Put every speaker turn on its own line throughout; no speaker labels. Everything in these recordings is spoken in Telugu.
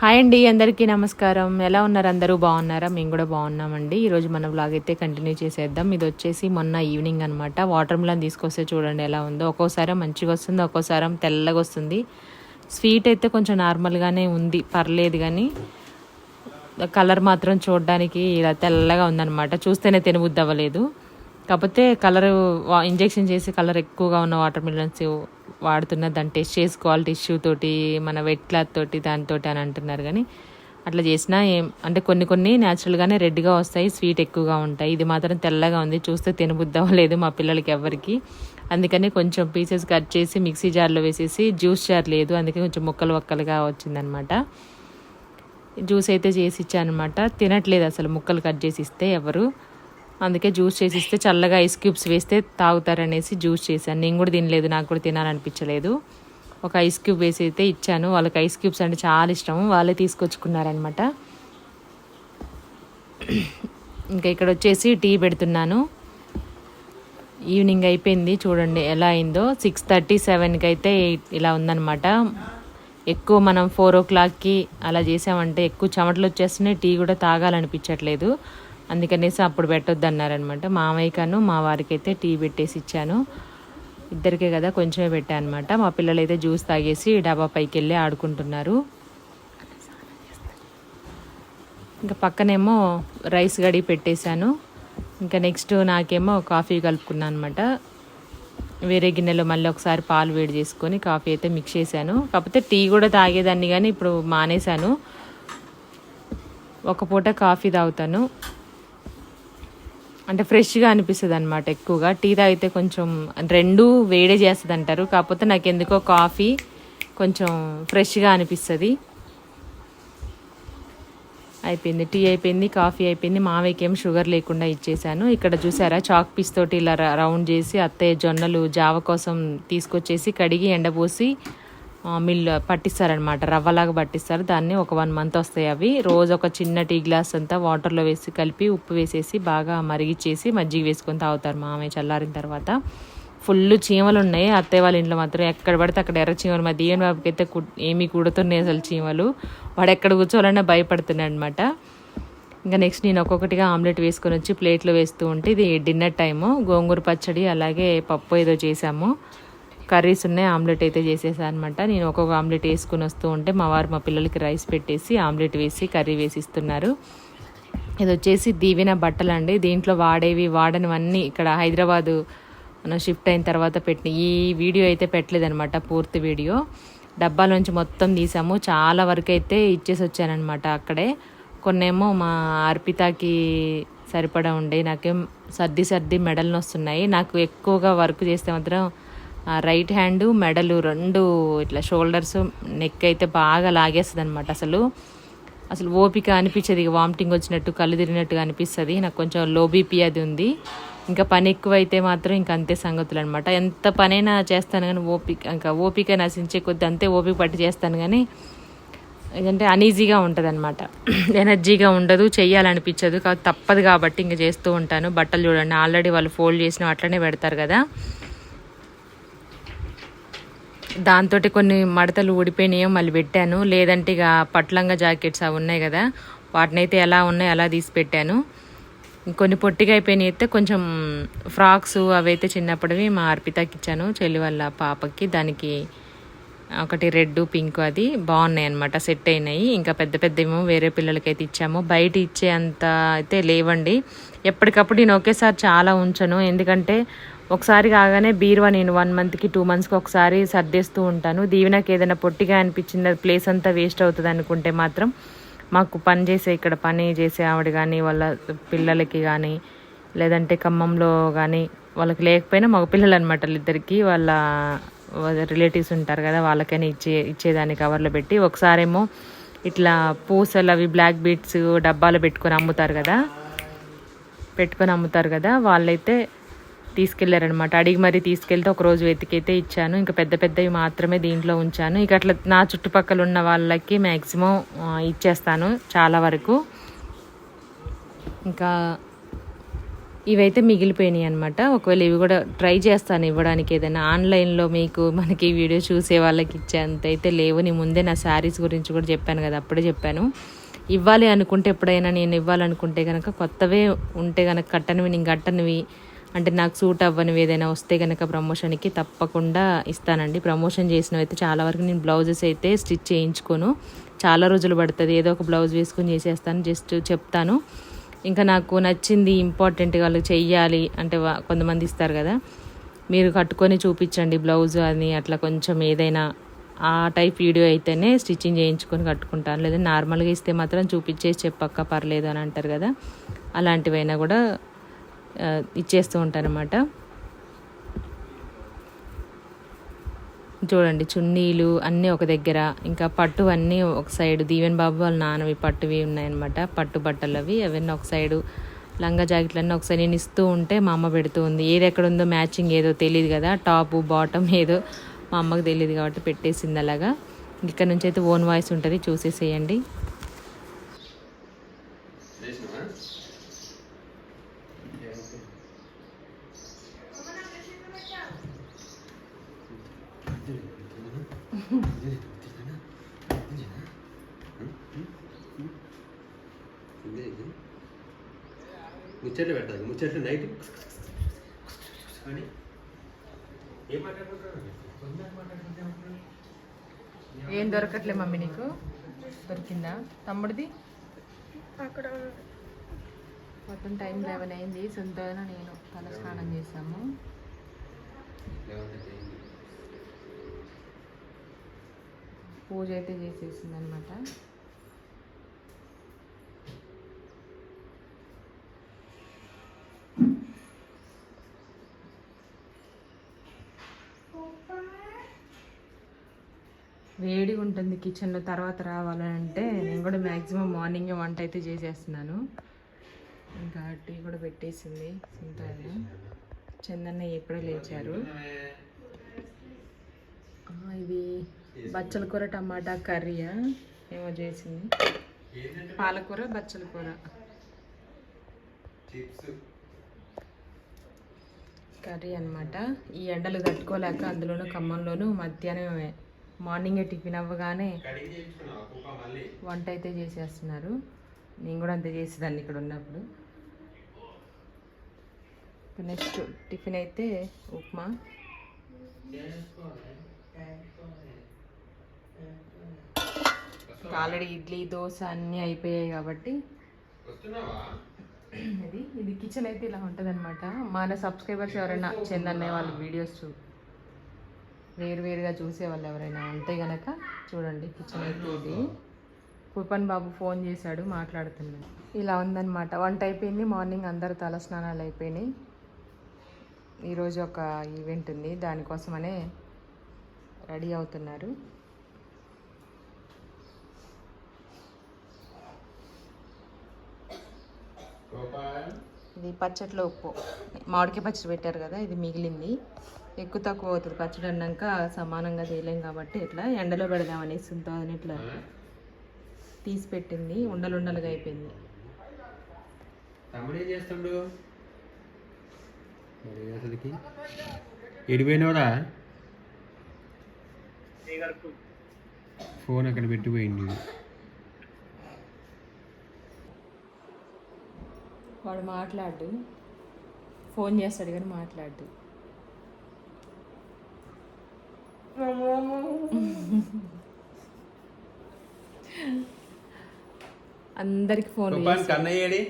హాయ్ అండి అందరికీ నమస్కారం. ఎలా ఉన్నారు అందరూ? బాగున్నారా? మేము కూడా బాగున్నామండి. ఈరోజు మన బ్లాగ్ అయితే కంటిన్యూ చేసేద్దాం. ఇది వచ్చేసి మొన్న ఈవినింగ్ అనమాట వాటర్ మిలన్ తీసుకొస్తే చూడండి ఎలా ఉందో. ఒక్కోసారి మంచిగా వస్తుంది ఒక్కోసారి తెల్లగా వస్తుంది. స్వీట్ అయితే కొంచెం నార్మల్గానే ఉంది. పర్లేదు కానీ కలర్ మాత్రం చూడడానికి ఇలా తెల్లగా ఉందన్నమాట. చూస్తేనే తినబుద్దవ్వలేదు కాకపోతే కలర్ ఇంజెక్షన్ చేసి కలర్ ఎక్కువగా ఉన్న వాటర్ మిలన్స్ వాడుతున్న దాన్ని టెస్ట్ చేసుకోవాలి టిష్యూ తోటి మన వెట్ క్లాత్ తోటి దానితోటి అని అంటున్నారు కానీ అట్లా చేసినా ఏం అంటే కొన్ని కొన్ని న్యాచురల్గానే రెడ్గా వస్తాయి స్వీట్ ఎక్కువగా ఉంటాయి. ఇది మాత్రం తెల్లగా ఉంది చూస్తే తినబుద్ధి లేదు మా పిల్లలకి ఎవరికి అందుకని కొంచెం పీసెస్ కట్ చేసి మిక్సీ జార్లో వేసేసి జ్యూస్ జార్ లేదు అందుకే కొంచెం ముక్కలు ఒక్కలుగా వచ్చిందనమాట. జ్యూస్ అయితే చేసి ఇచ్చానమాట. తినట్లేదు అసలు ముక్కలు కట్ చేసి ఇస్తే ఎవరు. అందుకే జ్యూస్ చేసి ఇస్తే చల్లగా ఐస్ క్యూబ్స్ వేస్తే తాగుతారనేసి జ్యూస్ చేశాను. నేను కూడా తినలేదు నాకు కూడా తినాలనిపించలేదు. ఒక ఐస్ క్యూబ్ వేసి అయితే ఇచ్చాను. వాళ్ళకి ఐస్ క్యూబ్స్ అంటే చాలా ఇష్టం వాళ్ళే తీసుకొచ్చుకున్నారనమాట ఇంకా ఇక్కడ వచ్చేసి టీ పెడుతున్నాను. ఈవినింగ్ అయిపోయింది చూడండి ఎలా అయిందో. సిక్స్ థర్టీ సెవెన్కి అయితే ఇలా ఉందనమాట ఎక్కువ మనం ఫోర్ ఓ క్లాక్కి అలా చేసామంటే ఎక్కువ చెమటలు వచ్చేస్తున్నాయి. టీ కూడా తాగాలనిపించట్లేదు. అందుకనేసి అప్పుడు పెట్టొద్దు అన్నారనమాట మామయ్యకను మా వారికి అయితే టీ పెట్టేసి ఇచ్చాను. ఇద్దరికే కదా కొంచెమే పెట్టాను అనమాట మా పిల్లలు అయితే జ్యూస్ తాగేసి డాబా పైకి వెళ్ళి ఆడుకుంటున్నారు. ఇంకా పక్కనేమో రైస్ గడి పెట్టేశాను. ఇంకా నెక్స్ట్ నాకేమో కాఫీ కలుపుకున్నాను అనమాట వేరే గిన్నెలో మళ్ళీ ఒకసారి పాలు వేడి చేసుకొని కాఫీ అయితే మిక్స్ చేశాను. కాకపోతే టీ కూడా తాగేదాన్ని కానీ ఇప్పుడు మానేశాను. ఒక పూట కాఫీ తాగుతాను. అంటే ఫ్రెష్గా అనిపిస్తుంది అనమాట ఎక్కువగా. టీ తాగితే కొంచెం రెండు వేడే చేస్తుంది అంటారు కాకపోతే నాకు ఎందుకో కాఫీ కొంచెం ఫ్రెష్గా అనిపిస్తుంది. అయిపోయింది. టీ అయిపోయింది కాఫీ అయిపోయింది. మావయ్యకి ఏం షుగర్ లేకుండా ఇచ్చేసాను ఇక్కడ చూసారా చాక్ పీస్ తోటి ఇలా రౌండ్ చేసి అత్తయ్య జొన్నలు జావ కోసం తీసుకొచ్చేసి కడిగి ఎండపోసి మిల్ పట్టిస్తారనమాట రవ్వలాగా పట్టిస్తారు. దాన్ని ఒక వన్ మంత్ వస్తాయి అవి. రోజు ఒక చిన్న టీ గ్లాస్ అంతా వాటర్లో వేసి కలిపి ఉప్పు వేసేసి బాగా మరిగిచ్చేసి మజ్జిగ వేసుకొని తాగుతారు మామయ్య చల్లారిన తర్వాత. ఫుల్ చీమలు ఉన్నాయి. అత్తయ్య వాళ్ళ ఇంట్లో మాత్రం ఎక్కడ పడితే అక్కడ ఎర్ర చీమలు. మా దీవెన బాబుకి అయితే ఏమి కూడుతున్నాయి అసలు చీమలు. వాడు ఎక్కడ కూర్చోవాలన్నా భయపడుతున్నాయి అనమాట ఇంకా నెక్స్ట్ నేను ఒక్కొక్కటిగా ఆమ్లెట్ వేసుకొని వచ్చి ప్లేట్లో వేస్తూ ఉంటే ఇది డిన్నర్ టైము. గోంగూర పచ్చడి అలాగే పప్పు ఏదో చేసాము. కర్రీస్ ఉన్నాయి ఆమ్లెట్ అయితే చేసేసా అనమాట నేను ఒక్కొక్క ఆమ్లెట్ వేసుకుని వస్తూ ఉంటే మా వారు మా పిల్లలకి రైస్ పెట్టేసి ఆమ్లెట్ వేసి కర్రీ వేసి ఇస్తున్నారు ఇది వచ్చేసి దీవెన బట్టలు అండి. దీంట్లో వాడేవి వాడనివన్నీ ఇక్కడ హైదరాబాదు మనం షిఫ్ట్ అయిన తర్వాత పెట్టిన ఈ వీడియో అయితే పెట్టలేదనమాట పూర్తి వీడియో. డబ్బాలోంచి మొత్తం తీసాము. చాలా వరకు అయితే ఇచ్చేసి వచ్చానమాట అక్కడే. కొన్నేమో మా అర్పితకి సరిపడా ఉండే నాకేం సర్ది సర్ది మెడల్ వస్తున్నాయి నాకు ఎక్కువగా వర్క్ చేస్తే మాత్రం రైట్ హ్యాండ్ మెడలు రెండు ఇట్లా షోల్డర్స్ నెక్ అయితే బాగా లాగేస్తుంది అనమాట అసలు. అసలు ఓపిక అనిపించదు ఇక వామిటింగ్ వచ్చినట్టు కళ్ళు తిరిగినట్టుగా అనిపిస్తుంది. నాకు కొంచెం లో బీపీ అది ఉంది. ఇంకా పని ఎక్కువ అయితే మాత్రం ఇంకా అంతే సంగతులు అనమాట ఎంత పనైనా చేస్తాను కానీ ఓపిక ఇంకా ఓపిక నశించే కొద్ది అంతే ఓపిక పట్టి చేస్తాను కానీ ఏంటంటే అనీజీగా ఉంటుంది అనమాట ఎనర్జీగా ఉండదు చెయ్యాలనిపించదు. కాబట్టి తప్పదు కాబట్టి ఇంకా చేస్తూ ఉంటాను. బట్టలు చూడండి ఆల్రెడీ వాళ్ళు ఫోల్డ్ చేసిన అట్లనే పెడతారు కదా. దాంతో కొన్ని మడతలు ఊడిపోయినాయో మళ్ళీ పెట్టాను. లేదంటే ఇక పట్లంగా జాకెట్స్ అవి ఉన్నాయి కదా వాటిని అయితే ఎలా ఉన్నాయో అలా తీసి పెట్టాను. కొన్ని పొట్టిగా అయిపోయినాయి అయితే కొంచెం ఫ్రాక్స్ అవి అయితే చిన్నప్పటివి మా అర్పితకి ఇచ్చాను చెల్లి వాళ్ళ పాపకి. దానికి ఒకటి రెడ్ పింక్ అది బాగున్నాయి అనమాట సెట్ అయినాయి. ఇంకా పెద్ద పెద్ద ఏమో వేరే పిల్లలకి అయితే ఇచ్చాము. బయట ఇచ్చే అంత అయితే లేవండి. ఎప్పటికప్పుడు నేను ఒకేసారి చాలా ఉంచను. ఎందుకంటే ఒకసారి కాగానే బీరువా నేను వన్ మంత్కి టూ మంత్స్కి ఒకసారి సర్దేస్తూ ఉంటాను. దీవెనకి ఏదైనా పొట్టిగా అనిపించింది? ప్లేస్ అంతా వేస్ట్ అవుతుంది అనుకుంటే మాత్రం మాకు పని చేసే ఇక్కడ పని చేసే ఆవిడ కానీ వాళ్ళ పిల్లలకి కానీ లేదంటే ఖమ్మంలో కానీ వాళ్ళకి లేకపోయినా మగ పిల్లలు అనమాట ఇద్దరికి వాళ్ళ రిలేటివ్స్ ఉంటారు కదా వాళ్ళకైనా ఇచ్చే ఇచ్చేదాన్ని కవర్లో పెట్టి ఒకసారేమో ఇట్లా పూసలు అవి బ్లాక్ బీట్స్ డబ్బాలు పెట్టుకొని అమ్ముతారు కదా. పెట్టుకొని అమ్ముతారు కదా. వాళ్ళైతే తీసుకెళ్ళారనమాట అడిగి మరీ తీసుకెళ్తే ఒక రోజు వెతికైతే ఇచ్చాను. ఇంకా పెద్ద పెద్దవి మాత్రమే దీంట్లో ఉంచాను. ఇక అట్లా నా చుట్టుపక్కల ఉన్న వాళ్ళకి మ్యాక్సిమం ఇచ్చేస్తాను చాలా వరకు. ఇంకా ఇవైతే మిగిలిపోయినాయి అనమాట ఒకవేళ ఇవి కూడా ట్రై చేస్తాను ఇవ్వడానికి ఏదైనా. ఆన్లైన్లో మీకు మనకి వీడియో చూసే వాళ్ళకి ఇచ్చేంత అయితే లేవు. నీ ముందే నా శారీస్ గురించి కూడా చెప్పాను కదా అప్పుడే చెప్పాను. ఇవ్వాలి అనుకుంటే ఎప్పుడైనా నేను ఇవ్వాలనుకుంటే కనుక కొత్తవే ఉంటే కనుక కట్టనివి నేను కట్టనివి అంటే నాకు సూట్ అవ్వనివి ఏదైనా వస్తే కనుక ప్రమోషన్కి తప్పకుండా ఇస్తానండి. ప్రమోషన్ చేసినవి అయితే చాలా వరకు నేను బ్లౌజెస్ అయితే స్టిచ్ చేయించుకోను. చాలా రోజులు పడుతుంది. ఏదో ఒక బ్లౌజ్ వేసుకొని చేసేస్తాను. జస్ట్ చెప్తాను. ఇంకా నాకు నచ్చింది ఇంపార్టెంట్ వాళ్ళు చెయ్యాలి అంటే వా- కొంతమంది ఇస్తారు కదా. మీరు కట్టుకొని చూపించండి బ్లౌజ్ అని అట్లా కొంచెం ఏదైనా ఆ టైప్ వీడియో అయితేనే స్టిచ్చింగ్ చేయించుకొని కట్టుకుంటాను. లేదా నార్మల్గా ఇస్తే మాత్రం చూపించేసి చెప్పక్క పర్లేదు అని అంటారు కదా. అలాంటివైనా కూడా ఇచ్చేస్తూ ఉంటారనమాట చూడండి చున్నీలు అన్నీ ఒక దగ్గర ఇంకా పట్టు అన్నీ ఒక సైడ్ దీవెన్ బాబు వాళ్ళ నాన్నవి పట్టువి ఉన్నాయన్నమాట పట్టు బట్టలు అవి అవన్నీ ఒక సైడు లంగా జాకెట్లన్నీ ఒకసారి నేను ఇస్తూ ఉంటే మా అమ్మ పెడుతూ ఉంది. ఏది ఎక్కడ ఉందో మ్యాచింగ్ ఏదో తెలియదు కదా టాప్ బాటమ్ ఏదో మా అమ్మకి తెలియదు కాబట్టి పెట్టేసింది అలాగా. ఇక్కడ నుంచి అయితే ఓన్ వాయిస్ ఉంటుంది చూసేసేయండి.
ముచ్చట్లు పెట్టాలి ముచ్చట్లు నైట్. అని ఏం
దొరకట్లే మమ్మీ నీకు? దొరికిందా? తమ్ముడిది?
అక్కడ
మొత్తం టైం లెవెన్ అయింది. సొంతగా నేను తల స్నానం చేసాము పూజ అయితే చేసేసింది అనమాట వేడిగా ఉంటుంది కిచెన్లో తర్వాత రావాలంటే నేను కూడా మ్యాక్సిమం మార్నింగ్ వంట అయితే చేసేస్తున్నాను. ఇంకా టీ కూడా పెట్టేసింది సింతాన్ని. చందన్న ఎప్పుడో లేచారు. ఇది బచ్చల కూర టమాటా కర్రీయా? ఏమో చేసింది. పాలకూర బచ్చల కూర. కర్రీ అన్నమాట. ఈ ఎండలు తట్టుకోలేక అందులోనూ ఖమ్మంలోనూ మధ్యాహ్నం మార్నింగే టిఫిన్ అవ్వగానే వంట అయితే చేసేస్తున్నారు. నేను కూడా అంతే చేసేదాన్ని ఇక్కడ ఉన్నప్పుడు. నెక్స్ట్ టిఫిన్ అయితే ఉప్మా. ఆల్రెడీ ఇడ్లీ దోశ అన్నీ అయిపోయాయి కాబట్టి. ఇది ఇది కిచెన్ అయితే ఇలా ఉంటుంది అనమాట మన సబ్స్క్రైబర్స్ ఎవరైనా చందన్నయ్య వాళ్ళ వీడియోస్ చూ వేరు వేరుగా చూసే వాళ్ళు ఎవరైనా ఉంటే గనక చూడండి కిచెన్ అయితే ఇది బాబు ఫోన్ చేశాడు మాట్లాడుతున్నాడు. ఇలా ఉందన్నమాట. వంట అయిపోయింది మార్నింగ్ అందరు తల స్నానాలు అయిపోయినాయి. ఈరోజు ఒక ఈవెంట్ ఉంది దానికోసమనే రెడీ అవుతున్నారు. ఇది పచ్చట్లో ఉప్పు. మామిడికాయ పచ్చడి పెట్టారు కదా ఇది మిగిలింది. ఎక్కువ తక్కువ అవుతుంది. పచ్చడి అన్నాక సమానంగా చేయలేం కాబట్టి ఇట్లా ఎండలో పెడదామని సుంతో అని ఇట్లా తీసి పెట్టింది ఉండలు ఉండలుగా అయిపోయింది.
తమ్ముడు చేస్తుండు? అసలుకి ఫోన్ అక్కడ పెట్టిపోయింది
వాడు మాట్లాడు. ఫోన్ చేస్తాడు కానీ మాట్లాడు. అందరికి ఫోన్
కన్నయ్యేడి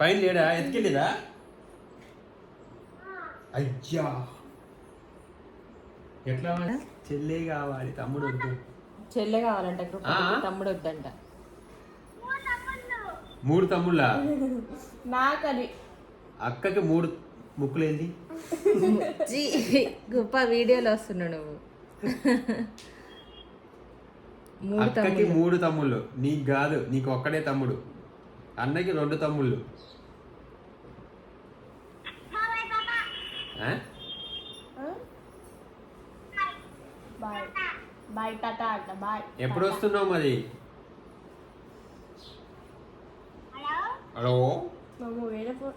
పైన లేడా? ఎత్తుకెళ్ళిదా? అయ్యా. ఎట్లా? చెల్లే కావాలి తమ్ముడు వద్దు.
చెల్లె కావాలంట? తమ్ముడు వద్దంట.
మూడు తమ్ముళ్ళ?
నాకని.
అక్కకి మూడు ముక్కులేంది?
గొప్ప వీడియోలో వస్తున్నావు నువ్వు. మూడు
అక్కకి
తమ్ముళ్ళు.
మూడు తమ్ముళ్ళు. నీకు కాదు నీకు ఒక్కడే తమ్ముడు. అన్నకి రెండు తమ్ముళ్ళు. ఆ?
బాయ్. బాయ్ టాటా అంట బాయ్.
ఎప్పుడు వస్తున్నావు మరి హలో?
మామ వేరే ఫోన్